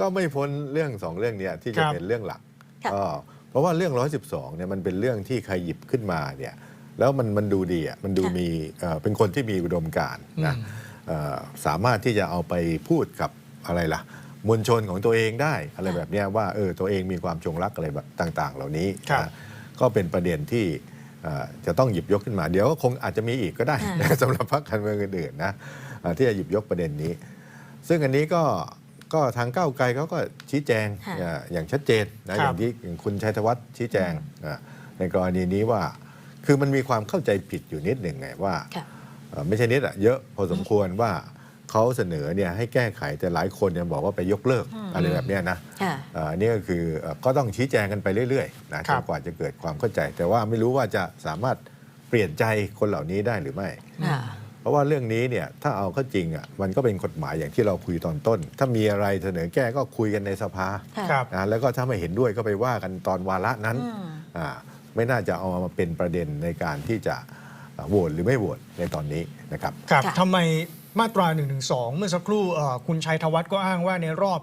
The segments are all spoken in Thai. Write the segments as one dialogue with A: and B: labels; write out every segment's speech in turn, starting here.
A: ก็ไม่พ้นเรื่องสองเรื่องเนี้ยที่จะ
B: ครับ
A: เป็นเรื่องหลัก
C: ค่ะ
A: ก็เพราะว่าเรื่อง 112เนี่ยมันเป็นเรื่องที่ใครหยิบขึ้นมาเนี่ยแล้วมันมันดูดีอะมันดูมีเอ่อเป็นคนที่มีอุดมการณ์นะเอ่อสามารถที่จะเอาไปพูดกับอะไรล่ะมวลชนของตัวเองได้อะไรแบบเนี้ยว่าเออตัวเองมีความจงรักอะไรแบบต่าง ๆ เหล่านี้
B: ครับ
A: นะก็เป็นประเด็นที่เอ่อจะต้องหยิบยกขึ้นมา เดี๋ยวก็คงอาจจะมีอีกก็ได้
C: ค่ะ
A: สำหรับพรรคการเมืองอื่นๆนะเอ่อที่จะหยิบยกประเด็นนี้ ซึ่งอันนี้ก็ ก็ทางก้าวไกลเขาก็ชี้แจง
C: ค่ะ
A: เอ่ออย่างชัดเจนนะ
B: ค
A: อ
B: รับ
A: ย่างที่อย่างคุณชัยธวัฒน์ชี้แจงอะในกรณีนี้ว่า คือมันมีความเข้าใจผิดอยู่นิดหนึ่งไงว่า
C: ค่ะ
A: เอ่อไม่ใช่นิดอะเยอะพอสมควรว่าเขาเสนอเนี่ยให้แก้ไขแต่หลายคนเนี่ยบอกว่าไปยกเลิกอะไรแบบเนี้ยนะ
C: ค่ะ
A: เอ่ออันนี่ก็คือเอ่อก็ต้องชี้แจงกันไปเรื่อยๆนะ
B: ค
A: จ
B: รั
A: น
B: บ
A: กว่าจะเกิดความเข้าใจ แต่ว่าไม่รู้ว่าจะสามารถเปลี่ยนใจคนเหล่านี้ได้หรือไม่
C: ค่ะ
A: เพ ราะว่าเรื่องนี้เนี่ยถ้าเอาเข้าจริงอะมันก็เป็นกฎหมายอย่างที่เราคุยตอนต้น ถ้ามีอะไรเสนอแก้ก็คุยกันในสภา
C: ค่ะ
B: ครับ
A: นะแล้วก็ถ้าไม่เห็นด้วยก็ไปว่ากันตอนวาระนั้น
C: อืม
A: อ่าไม่น่าจะเอามาเป็นประเด็นในการที่จะอ่าโหวตหรือไม่โหวตในตอนนี้นะครับ
B: ครับ
C: ค่ะ
B: ทำไมมาตรา1นึเมื่อสักครู่เอ่อคุณชัยธวัฒน์ก็อ้างว่าในรอบ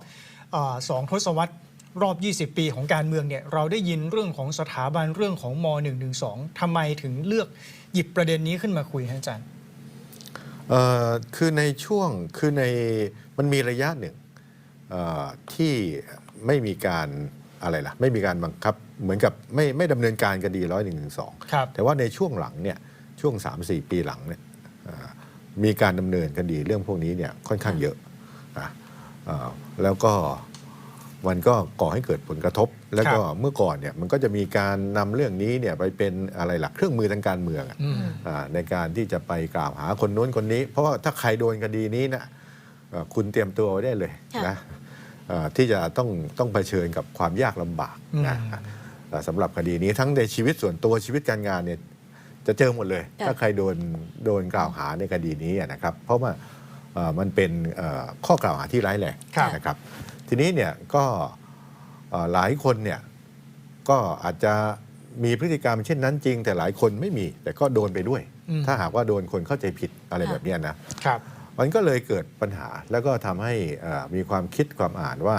B: เออสองทศวรรษรอบ 20 ปีของการเมืองเนี่ยเราได้ยินเรื่องของสถาบันเรื่องของม .112 ทำไมถึงเลือกหยิบประเด็นนี้ขึ้นมาคุยฮะอาจารย์
A: เอ่อ คือในช่วงคือในมันมีระยะหนึ่งเอ่อที่ไม่มีการอะไรล่ะไม่มีการบังคับเหมือนกับไม่ไม่ดำเนินการคดีร้อยหนึ่งสอง
B: ครับ
A: แต่ว่าในช่วงหลังเนี่ยช่วง 3-4 ปีหลังเนี่ยเอ่อมีการดำเนินคดีเรื่องพวกนี้เนี่ยค่อนข้างเยอะนะเอ่อแล้วก็ มันก็ก่อให้เกิดผลกระทบ แล้วก็เมื่อก่อนเนี่ยมันก็จะมีการนำเรื่องนี้เนี่ยไปเป็นอะไรหลักเครื่องมือทางการเมืองอะ
B: อืม
A: อ่าในการที่จะไปกล่าวหาคนโน้นคนนี้ เพราะว่าถ้าใครโดนคดีนี้นะเอ่อคุณเตรียมตัวไว้ได้เลย
C: ค่ะ
A: นะเอ่อที่จะต้องต้องเผชิญกับความยากลำบากนะ
B: อืม
A: เอ่อสำหรับคดีนี้ทั้งในชีวิตส่วนตัวชีวิตการงานเนี่ยจะเจอหมดเลย
C: ค่ะ
A: ถ้าใครโดนโดนกล่าวหาในคดีนี้อะนะครับ เพราะว่าเอ่อ มันเป็นเอ่อข้อกล่าวหาที่ร้ายแรง
B: ครับ
A: นะครับ ทีนี้เนี่ยก็เอ่อหลายคนเนี่ยก็อาจจะมีพฤติกรรมเช่นนั้นจริง แต่หลายคนไม่มี แต่ก็โดนไปด้วย
B: อืม
A: ถ้าหากว่าโดนคนเข้าใจผิดอะไร
C: ค่ะ
A: แบบเนี้ยนะ
B: ครับ
A: มันก็เลยเกิดปัญหาแล้วก็ทำให้เอ่อมีความคิดความอ่านว่า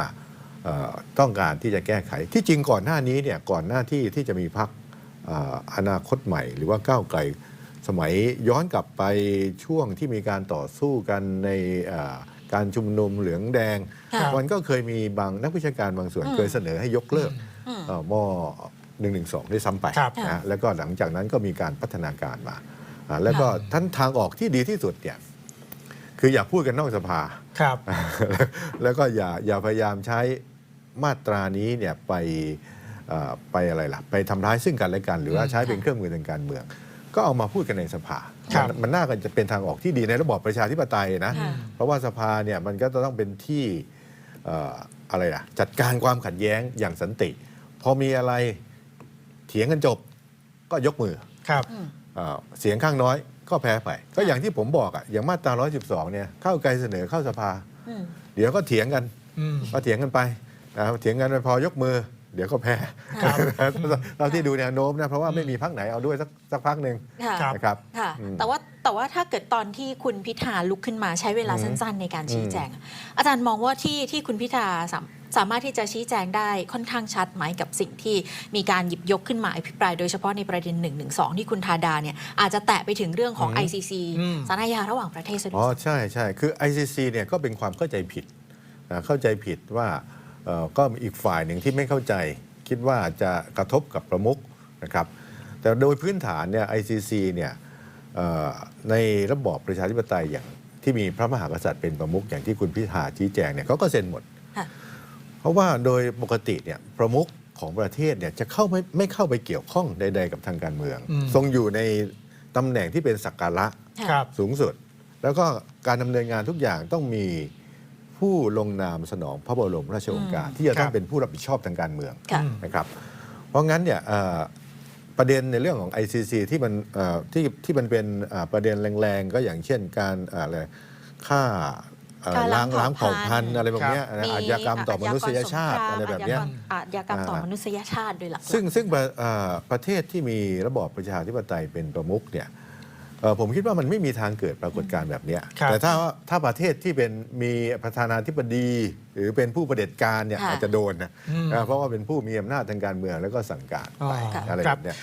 A: เอ่อต้องการที่จะแก้ไข ที่จริงก่อนหน้านี้เนี่ยก่อนหน้าที่ที่จะมีพักอนาคตใหม่ หรือว่าก้าวไกล สมัยย้อนกลับไปช่วงที่มีการต่อสู้กันในเอ่อการชุมนุมเหลืองแดง
C: ค่ะ
A: มันก็เคยมีบางนักวิชาการบางส่วน
C: อืม
A: เคยเสนอให้ยกเลิก
C: อืม
A: เอ่อมหนึ่งหนึ่งสองด้วยซ้ำไป
B: ครับ
A: นะแล้วก็หลังจากนั้นก็มีการพัฒนาการมาอ่าแล้วก็ท่านทางออกที่ดีที่สุดเนี่ยคืออย่าพูดกันนอกสภา
B: ครับ
A: แล้วก็อย่าอย่าพยายามใช้มาตรานี้เนี่ยไปเอ่อไปอะไรล่ะ ไปทำร้ายซึ่งกันและกัน หรือว่า
B: อืม
A: ใช้เป็นเครื่องมือทางการเมือง ก็เอามาพูดกันในสภา
B: ครับ
A: มันมันน่าจะเป็นทางออกที่ดีในระบอบประชาธิปไตยนะ
C: ค่ะ
A: เพราะว่าสภาเนี่ยมันก็จะต้องเป็นที่เอ่ออะไรล่ะจัดการความขัดแย้งอย่างสันติ พอมีอะไรเถียงกันจบก็ยกมือ
B: ครับ
A: เอ่อเสียงข้างน้อยก็แพ้ไป ก็อย่างที่ผมบอกอะอย่างมาตรา 112 เนี่ยเข้าไกลเสนอเข้าสภา
C: อืม
A: เดี๋ยวก็เถียงกัน
B: อืม
A: ก็เถียงกันไปนะครับเถียงกันไปพอยกมือ เดี๋ยวก็แพ้
B: ครับ
A: เราที่ดูแนวโน้มนะเพราะว่าไม่มีพักไหนเอาด้วยสักสักพักหนึ่ง
C: ค่ะ
B: ครับ
A: นะครับ
C: ค่ะ
A: อืม
C: แต่ว่าแต่ว่าถ้าเกิดตอนที่คุณพิธาลุกขึ้นมาใช้เวลา
A: อืม
C: สั้น ๆ ในการชี้
A: อืม
C: แจง อาจารย์มองว่าที่ที่คุณพิธาสามสามารถที่จะชี้แจงได้ค่อนข้างชัดไหมกับสิ่งที่มีการหยิบยกขึ้นมาอภิปรายโดยเฉพาะในประเด็น1นึที่คุณทาดาเนี่ยอาจจะแตะไปถึงเรื่องของ
A: อืม
C: ICC
B: อืม
C: สารอาญาระหว่างประเทศซะด้
A: อ๋อ
C: วย
A: ใช่ใช่คือ ICC เนี่ยก็เป็นความเข้าใจผิดนะเข้าใจผิดว่าเอ่อ ก็มีอีกฝ่ายหนึ่งที่ไม่เข้าใจ คิดว่าจะกระทบกับประมุขนะครับ แต่โดยพื้นฐานเนี่ย ICC เนี่ยเอ่อในระบอบประชาธิปไตยอย่างที่มีพระมหากษัตริย์เป็นประมุขอย่างที่คุณพิธาชี้แจงเนี่ยเขาก็เซ็นหมด
C: ค่ะ
A: เพราะว่าโดยปกติเนี่ยประมุขของประเทศเนี่ยจะเข้าไม่ไม่เข้าไปเกี่ยวข้องใด ๆ กับทางการเมือง
B: อืม
A: ทรงอยู่ในตำแหน่งที่เป็นสักการะ
B: ครับ
A: สูงสุด แล้วก็การดำเนินงานทุกอย่างต้องมี ผู้ลงนามสนองพระบรมราชโองการ ที่จะต้อ
B: ค
A: ง
B: รับ
A: เป็นผู้รับผิดชอบทางการเมือง
C: ค่ะ
B: อืม
A: นะครับ เพราะงั้นเนี่ยเอ่อประเด็นในเรื่องของ ICC ที่มันเอ่อที่ที่มันเป็นเอ่อประเด็นแรงๆ ก็อย่างเช่นการเอ่ออะไรฆ่าเอ่อ
C: การล้า
A: ล้างง
C: เผ่า
A: ล้าง
C: พั
A: เผ่าน
C: ธุ์
A: พันธุ์อะไรแบบเนี้ยนะอาชญากรรมต่อมนุษยชาติอะไรแบบเนี้ย
C: อาชญากรรมต่อมนุษยชาติด้วยหลักๆ
A: ซึ่งซึ่งประเอ่อประเทศที่มีระบอบประชาธิปไตยเป็นประมุขเนี่ยเอ่อ ผมคิดว่ามันไม่มีทางเกิดปรากฏการณ์แบบเนี้ย
B: ครับ
A: แต่ถ้าถ้าประเทศที่เป็นมีประธานาธิบดี หรือเป็นผู้ประเผด็จการเนี่ย
C: ค่ะ
A: อาจจะโดนนะ
B: อืม
A: อ่าเพราะว่าเป็นผู้มีอำนาจทางการเมืองแล้วก็สั่งการไป
B: อ่า
A: อะไร
B: ค
A: แบ
B: รับ
A: บเนี้ย